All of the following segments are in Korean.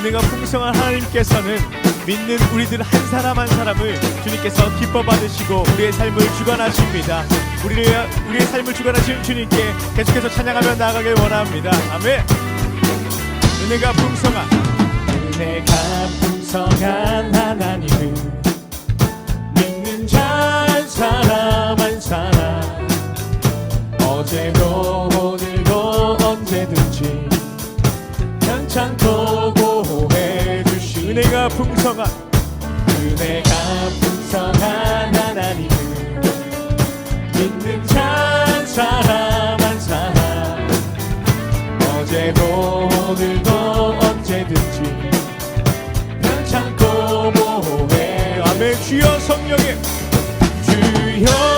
은혜가 풍성한 하나님께서는 믿는 우리들 한 사람 한 사람을 주님께서 기뻐 받으시고 우리의 삶을 주관하십니다. 우리의 우리의 삶을 주관하시는 주님께 계속해서 찬양하며 나아가길 원합니다. 아멘. 은혜가 풍성한 은혜가 풍성한 하나님을 풍성한 은혜가 풍성한 하나님을 믿는 자한 사람 한 사람. 어제도 오늘도 언제든지 괜찮고 보호해. 아멘. 주여 성령의 주여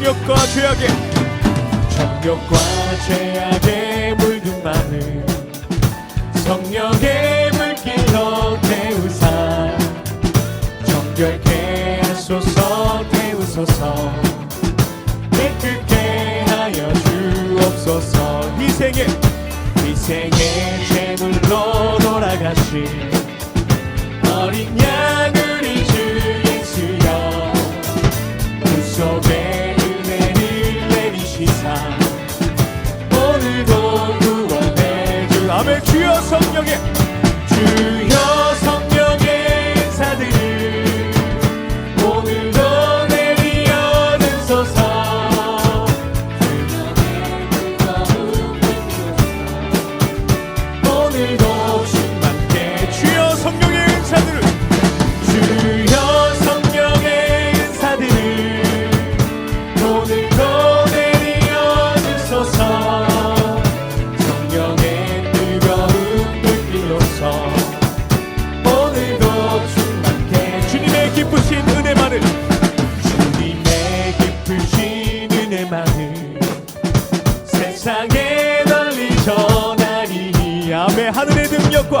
정욕과 죄악의 정욕과 죄악의 물든 마음 성령의 물길로 태우사 정결케 하소서 태우소서. 깨끗게 하여 주옵소서. 희생의 희생의 제물로 돌아가신 어린 양으 시사. 오늘도 구원해 주 아멘. 주여 성령의 주 세상에 널리 전하니 아멘 하늘의 능력과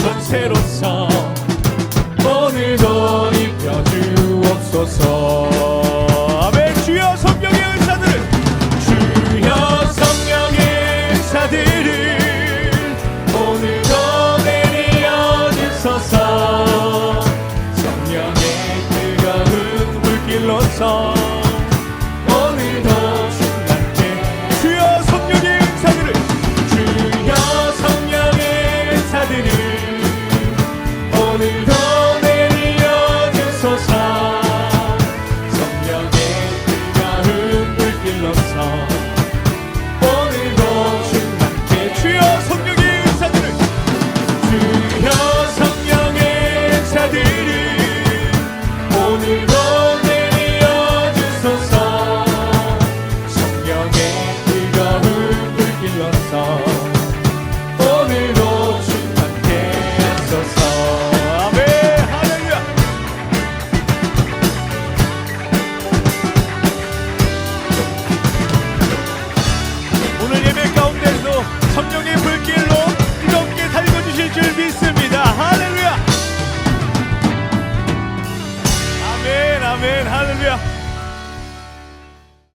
권세로서